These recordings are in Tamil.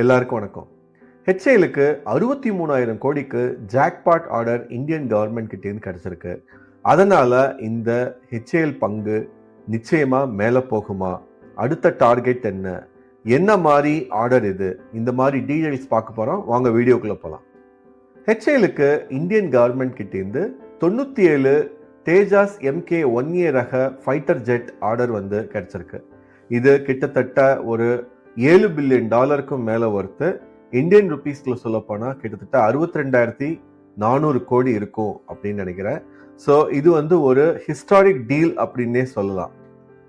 எல்லாருக்கும் வணக்கம். ஹெச்ஏலுக்கு அறுபத்தி மூணாயிரம் கோடிக்கு ஜாக்பாட் ஆர்டர் இந்தியன் கவர்மெண்ட் கிட்டேருந்து கிடைச்சிருக்கு. அதனால் இந்த ஹெச்ஏஎல் பங்கு நிச்சயமாக மேலே போகுமா? அடுத்த டார்கெட் என்ன? என்ன மாதிரி ஆர்டர் இது? இந்த மாதிரி டீடைல்ஸ் பார்க்க போகிறோம் வாங்க வீடியோக்குள்ளே போகலாம் ஹெச்ஏலுக்கு இந்தியன் கவர்மெண்ட் கிட்டேருந்து தொண்ணூற்றி ஏழு தேஜாஸ் எம்கே ஒன் ஏ ரக ஃபைட்டர் ஜெட் ஆர்டர் வந்து கிடைச்சிருக்கு. இது கிட்டத்தட்ட ஒரு ஏழு பில்லியன் டாலருக்கும் மேலே ஒர்த்து இந்தியன் ருபீஸ்ல சொல்லப்போனால் கிட்டத்தட்ட அறுபத்தி ரெண்டாயிரத்தி நானூறு கோடி இருக்கும் அப்படின்னு நினைக்கிறேன். ஸோ இது வந்து ஒரு ஹிஸ்டாரிக் டீல் அப்படின்னே சொல்லலாம்.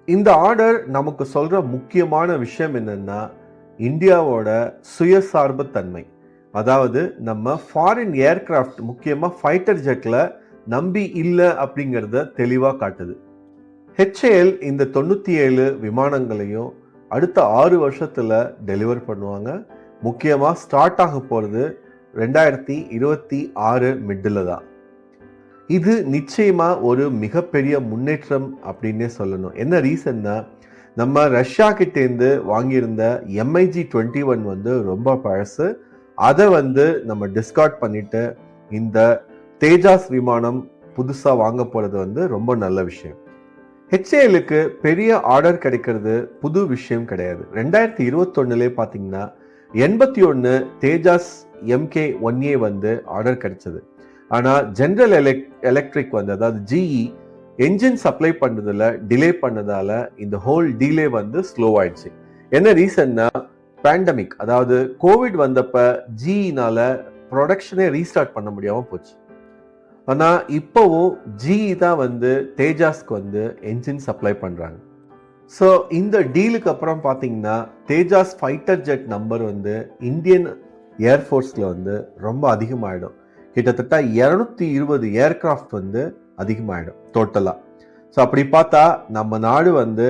இந்த ஆர்டர் நமக்கு சொல்கிற முக்கியமான விஷயம் என்னென்னா இந்தியாவோட சுயசார்பு தன்மை. அதாவது நம்ம ஃபாரின் ஏர்கிராஃப்ட் முக்கியமாக ஃபைட்டர் ஜெட்டில் நம்பி இல்லை அப்படிங்கிறத தெளிவாக காட்டுது. ஹெச்ஏஎல் இந்த தொண்ணூற்றி ஏழு விமானங்களையும் அடுத்த ஆறு வருஷத்தில் டெலிவர் பண்ணுவாங்க. முக்கியமாக ஸ்டார்ட் ஆக போகிறது ரெண்டாயிரத்தி இருபத்தி ஆறு மிட்டில் தான். இது நிச்சயமாக ஒரு மிகப்பெரிய முன்னேற்றம் அப்படின்னே சொல்லணும். என்ன ரீசன்னா நம்ம ரஷ்யா கிட்டேருந்து வாங்கியிருந்த எம்ஐஜி டுவெண்ட்டி ஒன் வந்து ரொம்ப பழசு. அதை வந்து நம்ம டிஸ்கார்ட் பண்ணிட்டு இந்த தேஜாஸ் விமானம் புதுசாக வாங்க போகிறது வந்து ரொம்ப நல்ல விஷயம். ஹெச்ஏஎலுக்கு பெரிய ஆர்டர் கிடைக்கிறது புது விஷயம் கிடையாது. ரெண்டாயிரத்தி இருபத்தொன்னுலேயே பார்த்தீங்கன்னா எண்பத்தி ஒன்று தேஜாஸ் எம்கே ஒன் ஏ வந்து ஆர்டர் கிடைச்சது. ஆனால் ஜென்ரல் எலக் எலக்ட்ரிக் வந்து அதாவது ஜிஇ என்ஜின் சப்ளை பண்ணதில் டிலே பண்ணதால் இந்த ஹோல் டிலே வந்து ஸ்லோ ஆயிடுச்சு. என்ன ரீசன்னா பேண்டமிக் அதாவது கோவிட் வந்தப்ப ஜிஇனால ப்ரொடக்ஷனே ரீஸ்டார்ட் பண்ண முடியாமல் போச்சு. ஆனால் இப்போவும் ஜிஇ தான் வந்து தேஜாஸ்க்கு வந்து என்ஜின் சப்ளை பண்ணுறாங்க ஸோ இந்த டீலுக்கு அப்புறம் பார்த்தீங்கன்னா தேஜாஸ் ஃபைட்டர் ஜெட் நம்பர் வந்து இந்தியன் ஏர்ஃபோர்ஸில் வந்து ரொம்ப அதிகமாகிடும் கிட்டத்தட்ட இரநூத்தி இருபது ஏர்கிராஃப்ட் வந்து அதிகமாகிடும் டோட்டலாக ஸோ அப்படி பார்த்தா நம்ம நாடு வந்து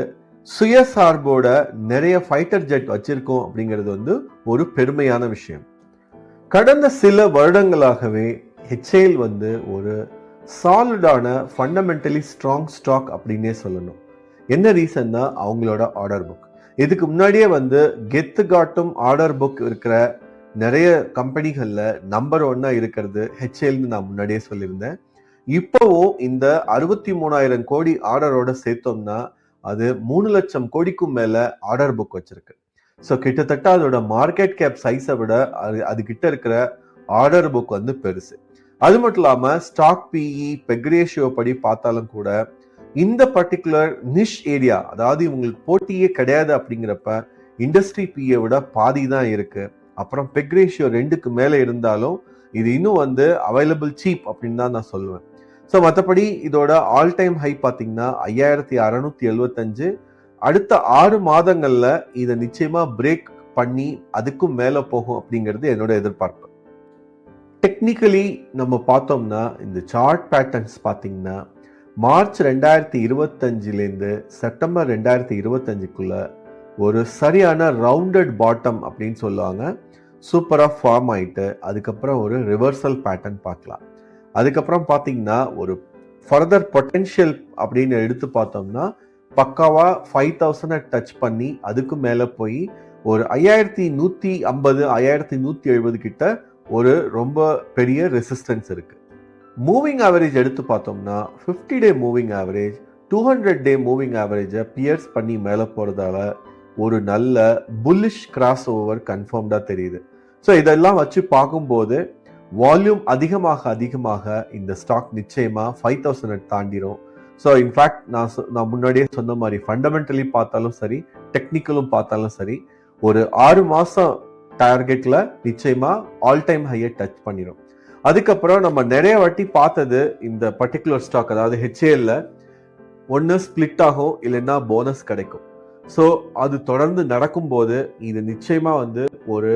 சுயசார்போட நிறைய ஃபைட்டர் ஜெட் வச்சிருக்கோம் அப்படிங்கிறது வந்து ஒரு பெருமையான விஷயம். கடந்த சில வருடங்களாகவே ஹெச்ஏஎல் வந்து ஒரு சாலிடான ஃபண்டமெண்டலி ஸ்ட்ராங் ஸ்டாக் அப்படின்னே சொல்லணும். என்ன ரீசன்னா அவங்களோட ஆர்டர் புக் இதுக்கு முன்னாடியே வந்து கெத்து காட்டும் ஆர்டர் புக் இருக்கிற நிறைய கம்பெனிகளில் நம்பர் ஒன்னா இருக்கிறது ஹெச்ஏல்னு நான் முன்னாடியே சொல்லியிருந்தேன். இப்போவும் இந்த அறுபத்தி மூணாயிரம் கோடி ஆர்டரோட சேர்த்தோம்னா அது மூணு லட்சம் கோடிக்கும் மேலே ஆர்டர் புக் வச்சிருக்கு. ஸோ கிட்டத்தட்ட அதோட மார்க்கெட் கேப் சைஸை விட அது அதுகிட்ட இருக்கிற ஆர்டர் புக் வந்து பெருசு. அது மட்டும் இல்லாமல் ஸ்டாக் பிஇ பெக்ரேஷியோ படி பார்த்தாலும் கூட இந்த பர்டிகுலர் நிஷ் ஏரியா அதாவது இவங்களுக்கு போட்டியே கிடையாது அப்படிங்கிறப்ப இண்டஸ்ட்ரி பிஏ விட பாதி தான் இருக்கு. அப்புறம் பெக்ரேஷியோ ரெண்டுக்கு மேலே இருந்தாலும் இது இன்னும் வந்து அவைலபிள் சீப் அப்படின்னு தான் நான் சொல்லுவேன். ஸோ மற்றபடி இதோட ஆல் டைம் ஹை பார்த்தீங்கன்னா ஐயாயிரத்தி அறநூத்தி எழுவத்தஞ்சு. அடுத்த ஆறு மாதங்களில் இதை நிச்சயமாக பிரேக் பண்ணி அதுக்கும் மேலே போகும் அப்படிங்கிறது என்னோட எதிர்பார்ப்பு. டெக்னிக்கலி நம்ம பார்த்தோம்னா இந்த சார்ட் பேட்டர்ன்ஸ் பார்த்தீங்கன்னா மார்ச் ரெண்டாயிரத்தி இருபத்தஞ்சிலேருந்து செப்டம்பர் ரெண்டாயிரத்தி இருபத்தஞ்சுக்குள்ளே ஒரு சரியான ரவுண்டட் பாட்டம் அப்படின்னு சொல்லுவாங்க. சூப்பராக ஃபார்ம் ஆகிட்டு அதுக்கப்புறம் ஒரு ரிவர்சல் பேட்டர்ன் பார்க்கலாம். அதுக்கப்புறம் பார்த்தீங்கன்னா ஒரு ஃபர்தர் பொட்டென்ஷியல் அப்படின்னு எடுத்து பார்த்தோம்னா பக்காவாக ஃபைவ் தௌசண்டை டச் பண்ணி அதுக்கு மேலே போய் ஒரு ஐயாயிரத்தி நூற்றி ஐம்பது ஐயாயிரத்தி நூற்றி எழுபது கிட்ட ஒரு ரொம்ப பெரிய ரெசிஸ்டன்ஸ் இருக்குது மூவிங் ஆவரேஜ் எடுத்து பார்த்தோம்னா fifty day moving average two hundred day moving ஆவரேஜை pierce பண்ணி மேலே போகிறதால ஒரு நல்ல புல்லிஷ் கிராஸ் ஓவர் கன்ஃபார்ம்டாக தெரியுது. ஸோ இதெல்லாம் வச்சு பார்க்கும்போது வால்யூம் அதிகமாக அதிகமாக இந்த ஸ்டாக் நிச்சயமாக ஃபைவ் தௌசண்ட் தாண்டிடும் ஸோ இன்ஃபேக்ட் நான் சொ- நான் முன்னாடியே சொன்ன மாதிரி ஃபண்டமெண்டலி பார்த்தாலும் சரி டெக்னிக்கலும் பார்த்தாலும் சரி ஒரு ஆறு மாதம் டார்கெட்ல நிச்சயமா ஆல் டைம் ஹையை டச் பண்ணிடும் அதுக்கப்புறம் நம்ம நிறைய வாட்டி பார்த்தது இந்த பர்டிகுலர் ஸ்டாக் அதாவது ஹெச்ஏஎல்ல ஒன்று ஸ்பிளிட் ஆகும் இல்லைன்னா போனஸ் கிடைக்கும். ஸோ அது தொடர்ந்து நடக்கும்போது இது நிச்சயமா வந்து ஒரு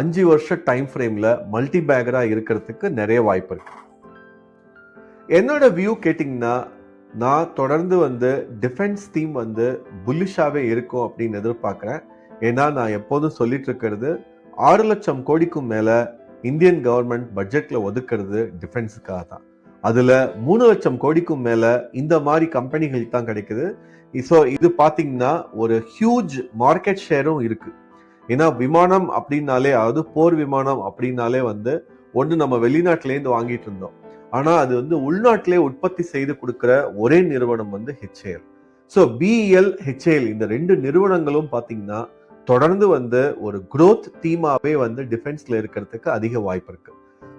அஞ்சு வருஷ டைம் ஃப்ரேம்ல மல்டி பேக்கரா இருக்கிறதுக்கு நிறைய வாய்ப்பு இருக்கு. என்னோட வியூ கேட்டிங்கன்னா நான் தொடர்ந்து வந்து டிஃபென்ஸ் தீம் வந்து புல்லிஷாகவே இருக்கும் அப்படின்னு எதிர்பார்க்குறேன். ஏன்னா நான் எப்போதும் சொல்லிட்டு இருக்கிறது ஆறு லட்சம் கோடிக்கும் மேலே இந்தியன் கவர்மெண்ட் பட்ஜெட்டில் ஒதுக்குறது டிஃபென்ஸுக்காக தான். அதில் மூணு லட்சம் கோடிக்கும் மேலே இந்த மாதிரி கம்பெனிகள் தான் கிடைக்குது. ஸோ இது பார்த்தீங்கன்னா ஒரு ஹியூஜ் மார்க்கெட் ஷேரும் இருக்குது ஏன்னா விமானம் அப்படின்னாலே அதாவது போர் விமானம் அப்படின்னாலே வந்து ஒன்று நம்ம வெளிநாட்டிலேருந்து வாங்கிட்டு இருந்தோம். ஆனால் அது வந்து உள்நாட்டிலே உற்பத்தி செய்து கொடுக்குற ஒரே நிறுவனம் வந்து ஹெச்ஏஎல் ஸோ பிஇஎல் ஹெச்ஏஎல் இந்த ரெண்டு நிறுவனங்களும் பார்த்தீங்கன்னா தொடர்ந்து வந்து ஒரு குரோத் தீமாவே வந்து டிஃபென்ஸ்ல இருக்கிறதுக்கு அதிக வாய்ப்பு இருக்கு.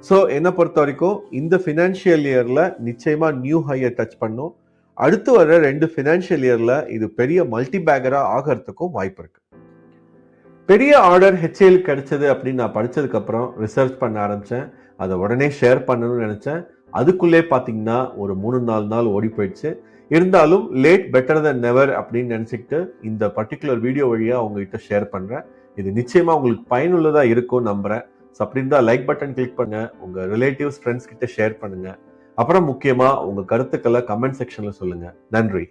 ஸோ என்னை பொறுத்த வரைக்கும் இந்த ஃபினான்ஷியல் இயர்ல நிச்சயமா நியூ ஹையை டச் பண்ணும். அடுத்து வர ரெண்டு ஃபினான்ஷியல் இயர்ல இது பெரிய மல்டி பேக்கரா ஆகிறதுக்கும் வாய்ப்பு இருக்கு. பெரிய ஆர்டர் ஹெச்ஏஎல் கிடைச்சது அப்படின்னு நான் படிச்சதுக்கு அப்புறம் ரிசர்ச் பண்ண ஆரம்பிச்சேன். அதை உடனே ஷேர் பண்ணணும்னு நினைச்சேன். அதுக்குள்ளே பார்த்தீங்கன்னா ஒரு மூணு நாலு நாள் ஓடி போயிடுச்சு. இருந்தாலும் லேட் பெட்டர் தென் நெவர் அப்படின்னு நினச்சிக்கிட்டு இந்த பர்டிகுலர் வீடியோ வழியாக உங்ககிட்ட ஷேர் பண்ணுறேன் இது நிச்சயமாக உங்களுக்கு பயனுள்ளதாக இருக்கும் நம்புறேன். ஸோ அப்படி இருந்தால் லைக் பட்டன் கிளிக் பண்ணுங்கள் உங்கள் ரிலேட்டிவ்ஸ் ஃப்ரெண்ட்ஸ் கிட்ட ஷேர் பண்ணுங்கள் அப்புறம் முக்கியமாக உங்கள் கருத்துக்களை கமெண்ட் செக்ஷனில் சொல்லுங்கள் நன்றி.